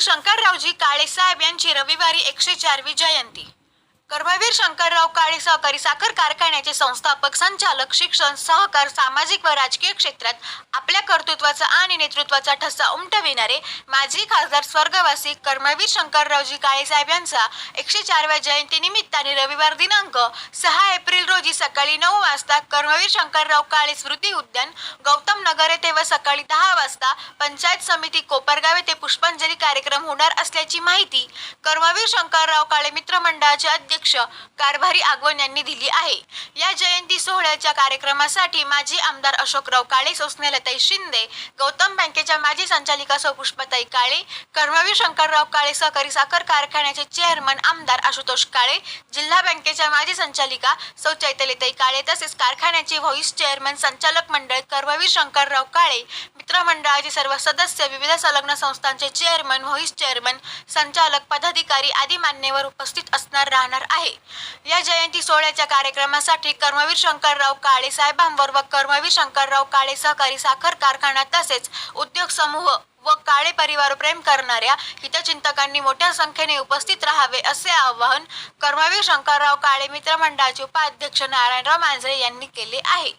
शंकररावजी काळे साहेब यांची रविवारी एकशे चारवी जयंती. कर्मवीर शंकरराव काळे सहकारी साखर कारखान्याचे संस्थापक संचालक शिक्षण सहकार सामाजिक व राजकीय क्षेत्रात आपल्या कर्तृत्वाचा आणि नेतृत्वाचा ठसा उमटविणारे माजी खासदार स्वर्गवासी कर्मवीर शंकररावजी काळेसाहेब यांचा एकशे चारव्या जयंती निमित्ताने रविवार दिनांक सहा एप्रिल रोजी सकाळी नऊ वाजता कर्मवीर शंकरराव काळे स्मृती उद्यान गौतम नगर येथे व सकाळी दहा वाजता पंचायत समिती कोपरगाव येथे पुष्पांजली कार्यक्रम होणार असल्याची माहिती कर्मवीर शंकरराव काळे मित्रमंडळाचे अध्यक्ष कारभारी आगवण यांनी दिली आहे. या जयंती सोहळ्याच्या कार्यक्रमासाठी माजी आमदार अशोकराव काळे सोसनेलताई शिंदे गौतम बँकेच्या माजी संचालिका सौ पुष्पताई काळे कर्मवीर शंकरराव काळे सहकारी साखर कारखान्याचे चेअरमन आमदार आशुतोष काळे जिल्हा बँकेच्या माजी संचालिका सौ चैतलीताई काळे तसेच कारखान्याचे व्हॉइस चेअरमन संचालक मंडळ कर्मवीर शंकरराव काळे मित्रमंडळाचे सर्व सदस्य विविध संलग्न संस्थांचे चेअरमन व्हाईस चेअरमन संचालक पदाधिकारी आदी मान्यवर उपस्थित असणार राहणार आहे. या जयंती सोहळ्याच्या कार्यक्रमासाठी कर्मवीर शंकरराव काळे साहेबांवर व कर्मवीर शंकरराव काळे सहकारी साखर कारखाना तसेच उद्योग समूह व काळे परिवार प्रेम करणाऱ्या हितचिंतकांनी मोठ्या संख्येने उपस्थित राहावे असे आवाहन कर्मवीर शंकरराव काळे मित्रमंडळाचे उपाध्यक्ष नारायणराव मांजरे यांनी केले आहे.